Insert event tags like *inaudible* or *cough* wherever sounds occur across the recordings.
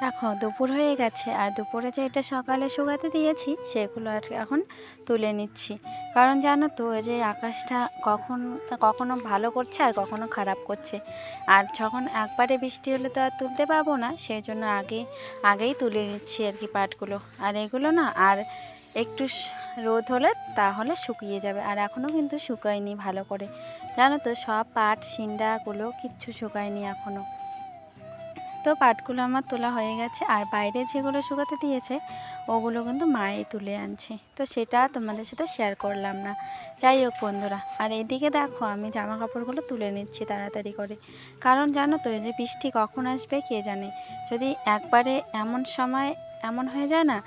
দেখো দুপুর হয়ে গেছে আর দুপুরে যে এটা সকালে শুকাতে দিয়েছি, সেগুলো আর এখন তুলে নিচ্ছি। কারণ জানো তো যে আকাশটা কখন, কখনো ভালো করছে আর কখনো খারাপ করছে। আর যখন একবারে বৃষ্টি হলে তো আর তুলতে পারব না, সেই জন্য আগে, আগেই তুলে নিচ্ছি আর কি পাটগুলো। আর এগুলো না, আর একটু রোদ হলে তাহলে শুকিয়ে যাবে। আর এখনও কিন্তু শুকায়নি ভালো করে। জানো তো, সব পাট, সিন্ডাগুলো কিচ্ছু শুকায়নি এখনও তো পাটগুলো আমার তোলা হয়ে গেছে, আর বাইরে যেগুলো শুকাতে দিয়েছে, ওগুলো কিন্তু মায়ে তুলে আনছে। তো সেটা তোমাদের সাথে শেয়ার করলাম না। যাই হোক বন্ধুরা, আর এদিকে দেখো আমি জামা কাপড়গুলো তুলে নিচ্ছি তাড়াতাড়ি করে। কারণ জানো তো যে বৃষ্টি কখন আসবে কে জানে? যদি একবারে এমন সময়, এমন হয়ে যায় না,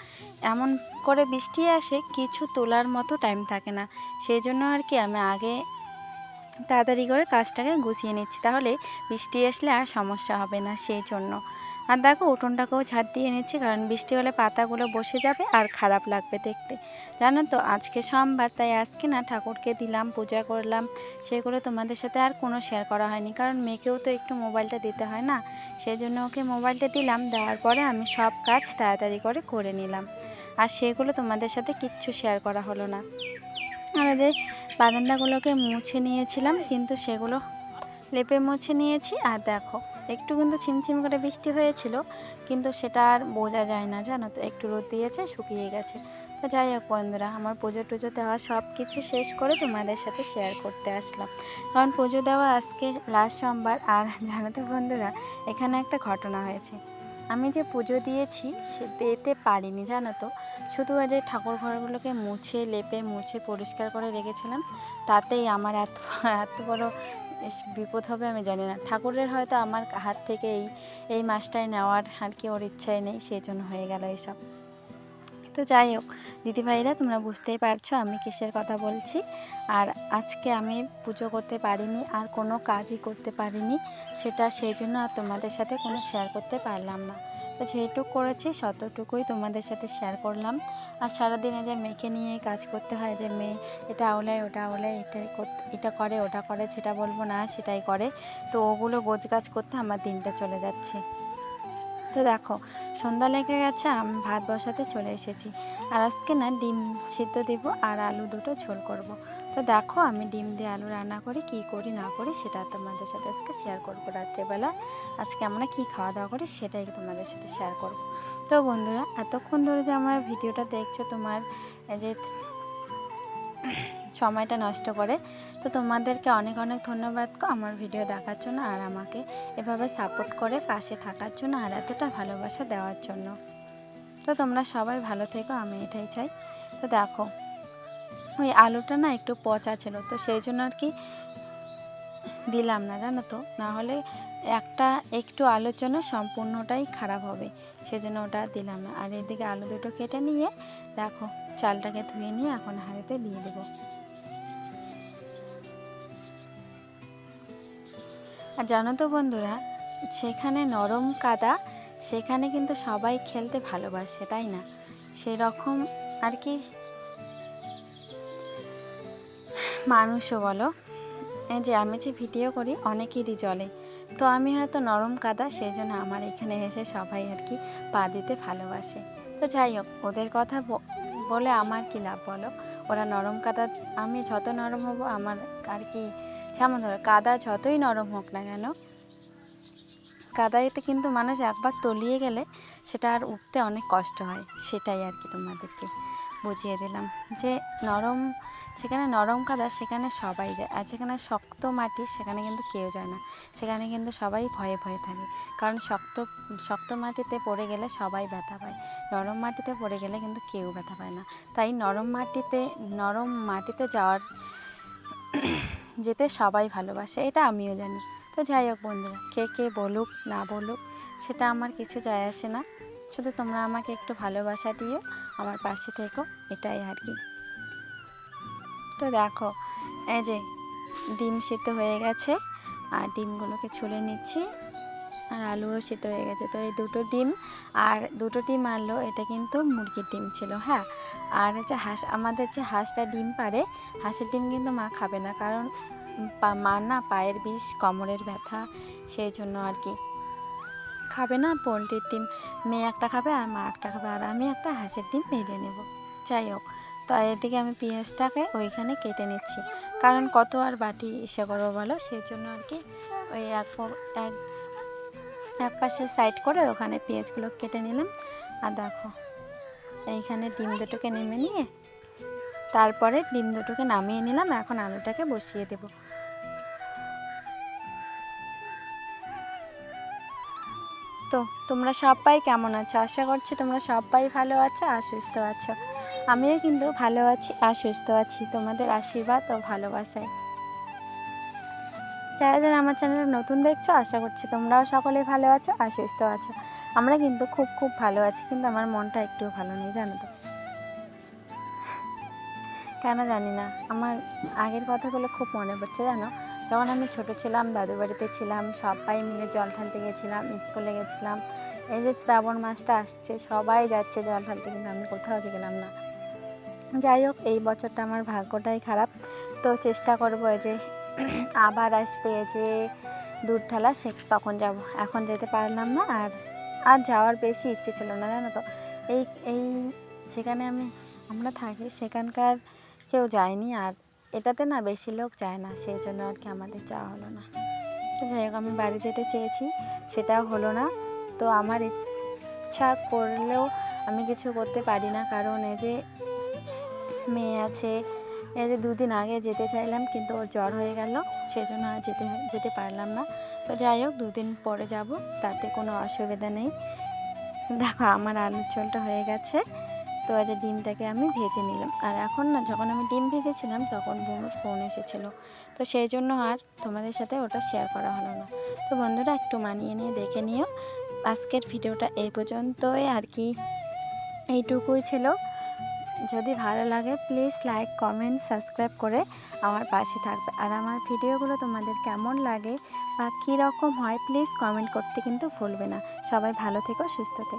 এমন করে বৃষ্টি আসে, কিছু তোলার মতো টাইম থাকে না। সেই জন্য আর কি আমি আগে তাড়াতাড়ি করে কাজটাকে গুছিয়ে নিচ্ছি, তাহলে বৃষ্টি আসলে আর সমস্যা হবে না সেই জন্য আর দেখো, উঠোনটাকেও ছাদ দিয়ে নিচ্ছি, কারণ বৃষ্টি হলে পাতাগুলো বসে যাবে আর খারাপ লাগবে দেখতে। জানো তো, আজকে সোমবার, তাই আজকে না ঠাকুরকে দিলাম, পূজা করলাম, সেগুলো তোমাদের সাথে আর কোনো শেয়ার করা হয়নি, কারণ মেয়েকেও তো একটু মোবাইলটা দিতে হয় না সেই জন্য ওকে মোবাইলটা দিলাম, দেওয়ার পরে আমি সব কাজ তাড়াতাড়ি করে করে নিলাম। আর সেগুলো তোমাদের সাথে কিচ্ছু শেয়ার করা হলো না। আর যে বারান্দাগুলোকে মুছে নিয়েছিলাম, কিন্তু সেগুলো লেপে মুছে নিয়েছি। আর দেখো, একটু কিন্তু ছিমছিম করে বৃষ্টি হয়েছিল, কিন্তু সেটা আর বোঝা যায় না, জানো তো? একটু রোদ দিয়েছে, শুকিয়ে গেছে। তো যাই হোক বন্ধুরা, আমার পুজো টুজো দেওয়া সব কিছু শেষ করে তোমাদের সাথে শেয়ার করতে আসলাম। কারণ পুজো দেওয়া আজকে লাস্ট সোমবার, আর জানো তো বন্ধুরা, এখানে একটা ঘটনা হয়েছে। আমি যে পুজো দিয়েছি সে দিতে পারিনি, জানো তো। শুধু যে ঠাকুর ঘরগুলোকে মুছে, লেপে, মুছে, পরিষ্কার করে রেখেছিলাম, তাতেই আমার এত এত বড় বিপদ হবে আমি জানি না। ঠাকুরের হয়তো আমার হাত থেকে এই এই মাসটাই নেওয়ার আর কি ওর ইচ্ছাই নেই, সেই জন্য হয়ে গেল এইসব। তো যাই হোক, দিদিভাইরা তোমরা বুঝতেই পারছ আমি কিসের কথা বলছি। আর আজকে আমি পুজো করতে পারিনি, আর কোনো কাজই করতে পারিনি, সেটা সেই জন্য আর তোমাদের সাথে কোনো শেয়ার করতে পারলাম না। তো যেটুকু করেছি ততটুকুই তোমাদের সাথে শেয়ার করলাম। আর সারাদিনে যে মেয়েকে নিয়ে কাজ করতে হয়, যে মেয়ে এটা ওলায় ওটা ওলায় এটা এটা করে, ওটা করে, সেটা বলব না, সেটাই করে। তো ওগুলো গোছ গাছ করতে আমার দিনটা চলে যাচ্ছে। তো দেখো, সন্ধ্যা লেগে গেছে, আমি ভাত বসাতে চলে এসেছি আর আজকে না ডিম সিদ্ধ দিব আর আলু দুটো ঝোল করব। তো দেখো, আমি ডিম দিয়ে আলু রান্না করি, কি করি না করি সেটা তোমাদের সাথে আজকে শেয়ার করব রাত্রেবেলা আজকে আমরা কি খাওয়া দাওয়া করি সেটাই তোমাদের সাথে শেয়ার করব। তো বন্ধুরা, এতক্ষণ ধরে যে আমার ভিডিওটা দেখছ তোমার যে সময়টা নষ্ট করে। তো তোমাদেরকে অনেক অনেক ধন্যবাদ আমার ভিডিও দেখার জন্য আর আমাকে এভাবে সাপোর্ট করে পাশে থাকার জন্য আর এতটা ভালোবাসা দেওয়ার জন্য। তো তোমরা সবাই ভালো থেকো, আমি এটাই চাই। তো দেখো, ওই আলুটা না একটু পচা ছিল, তো সেই জন্য আর কি দিলাম না, জানো তো? না হলে একটা একটু আলুর জন্য সম্পূর্ণটাই খারাপ হবে সেজন্য ওটা দিলাম না। আর এদিকে আলু দুটো কেটে নিয়ে, দেখো, চালটাকে ধুয়ে নিয়ে এখন হাঁড়িতে দিয়ে দেবো। আর জানো তো বন্ধুরা সেখানে নরম কাদা, সেখানে কিন্তু সবাই খেলতে ভালোবাসে, তাই না? সেই রকম আর কি মানুষও বলো। এই যে আমি যে ভিডিও করি, অনেকেরই জলে। তো আমি হয়তো নরম কাদা সেই জন্য আমার এখানে এসে সবাই আর কি পা দিতে ভালোবাসে। তো যাই হোক, ওদের কথা বলে আমার কি লাভ বলো? ওরা নরম কাদা, আমি যত নরম হব আমার আর কি, যেমন ধরো কাদা যতই নরম হোক না কেন, কাদাইতে কিন্তু মানুষ একবার তলিয়ে গেলে সেটা আর উঠতে অনেক কষ্ট হয়, সেটাই আর কি তোমাদেরকে। বুঝিয়ে দিলাম যে নরম সেখানে নরম কাদা সেখানে সবাই যায় আর যেখানে শক্ত মাটি সেখানে কিন্তু কেউ যায় না। সেখানে কিন্তু সবাই ভয়ে ভয়ে থাকে। কারণ শক্ত শক্ত মাটিতে পড়ে গেলে সবাই ব্যথা পায়। নরম মাটিতে পড়ে গেলে কিন্তু কেউ ব্যথা পায় না। তাই নরম মাটিতে নরম মাটিতে যাওয়ার *coughs* যেতে সবাই ভালোবাসে, এটা আমিও জানি। তো যাই হোক বন্ধুরা, কে কে বলুক, না বলুক, সেটা আমার কিছু যায় আসে না। শুধু তোমরা আমাকে একটু ভালোবাসা দিও, আমার পাশে থেকো, এটাই আর কি। তো দেখো, এই যে ডিম সিদ্ধ হয়ে গেছে, আর ডিমগুলোকে ছুলে নিচ্ছি, আর আলুও সিদ্ধ হয়ে গেছে। তো এই দুটো ডিম, আর দুটো ডিম আনলো, এটা কিন্তু মুরগির ডিম ছিল হ্যাঁ? আর যে হাঁস, আমাদের যে হাঁসটা ডিম পারে হাঁসের ডিম কিন্তু মা খাবে না, কারণ মার না পায়ের বিষ, কোমরের ব্যথা, সেই জন্য আর কি। খাবে না, পোলট্রির ডিম। মেয়ে একটা খাবে আর মা একটা খাবে, আর আমি একটা হাঁসের ডিম ভেজে নেব। যাই হোক, তো এদিকে আমি পেঁয়াজটাকে ওইখানে কেটে নিচ্ছি। কারণ কত আর বাটি ইসে করব বলো? সেই জন্য আর কি ওই এক এক এক পাশে সাইড করে ওখানে পেঁয়াজগুলো কেটে নিলাম। আর দেখো, এইখানে ডিম দুটোকে নেমে নিয়ে তারপরে ডিম দুটোকে নামিয়ে নিলাম। এখন আলুটাকে বসিয়ে দেব। তো, তোমরা সবাই কেমন আছো? আশা করছি তোমরা সবাই ভালো আছো আর সুস্থ আছো। আমিও কিন্তু ভালো আছি আর সুস্থ আছি, তোমাদের আশীর্বাদ ও ভালোবাসায়। যারা যারা আমার চ্যানেলে নতুন দেখছ, আশা করছি তোমরাও সকলেই ভালো আছো আর সুস্থ আছো। আমরা কিন্তু খুব খুব ভালো আছি, কিন্তু আমার মনটা একটুও ভালো নেই, জানো তো। কেন জানি না, আমার আগের কথাগুলো খুব মনে পড়ছে, জানো? যখন আমি ছোট ছিলাম, দাদুর বাড়িতে ছিলাম, সবাই মিলে জল ঢালতে গেছিলাম, স্কুলে গেছিলাম। এই যে শ্রাবণ মাসটা আসছে, সবাই যাচ্ছে জল ঢালতে, কিন্তু আমি কোথাও গেলাম না। যাই হোক, এই বছরটা আমার ভাগ্যটাই খারাপ। তো চেষ্টা করব এই যে *clears throat* আবার আসবে যে দূর ঠেলা সে তখন যাব। এখন যেতে পারলাম না, আর আর যাওয়ার বেশি ইচ্ছে ছিল না, জানো তো? এই এই, যেখানে আমি আমরা থাকি, সেখানকার কেউ যায়নি, আর এটাতে না বেশি লোক যায় না সেই জন্য আর কি আমাদের যাওয়া হলো না। যাই হোক, আমি বাড়ি যেতে চেয়েছি, সেটাও হলো না। তো আমার ইচ্ছা করলেও আমি কিছু করতে পারি না, কারণ এই যে মেয়ে আছে, এই যে দুদিন আগে যেতে চাইলাম, কিন্তু ওর জ্বর হয়ে গেল সেই জন্য আর যেতে যেতে পারলাম না। তো যাই হোক, দুদিন পরে যাব, তাতে কোনো অসুবিধা নেই। দেখো, আমার আলুর ঝোলটা হয়ে গেছে। তো আজ ডিমটাকে আমি ভেজে নিলাম। আর এখন না যখন আমি ডিম ভেজেছিলাম তখন বোনের ফোন এসেছিল। তো সেই জন্য আর তোমাদের সাথে ওটা শেয়ার করা হলো না। তো বন্ধুরা একটু মানিয়ে নিয়ে দেখে নিও। আজকের ভিডিওটা এই পর্যন্তই। আর কি এইটুকুই ছিল। যদি ভালো লাগে প্লিজ লাইক কমেন্ট সাবস্ক্রাইব করে আমার পাশে থাকবে। আর আমার ভিডিওগুলো তোমাদের কেমন লাগে বা কী রকম হয় প্লিজ কমেন্ট করতে কিন্তু ভুলবে না। সবাই ভালো থেকো, সুস্থ থেকো।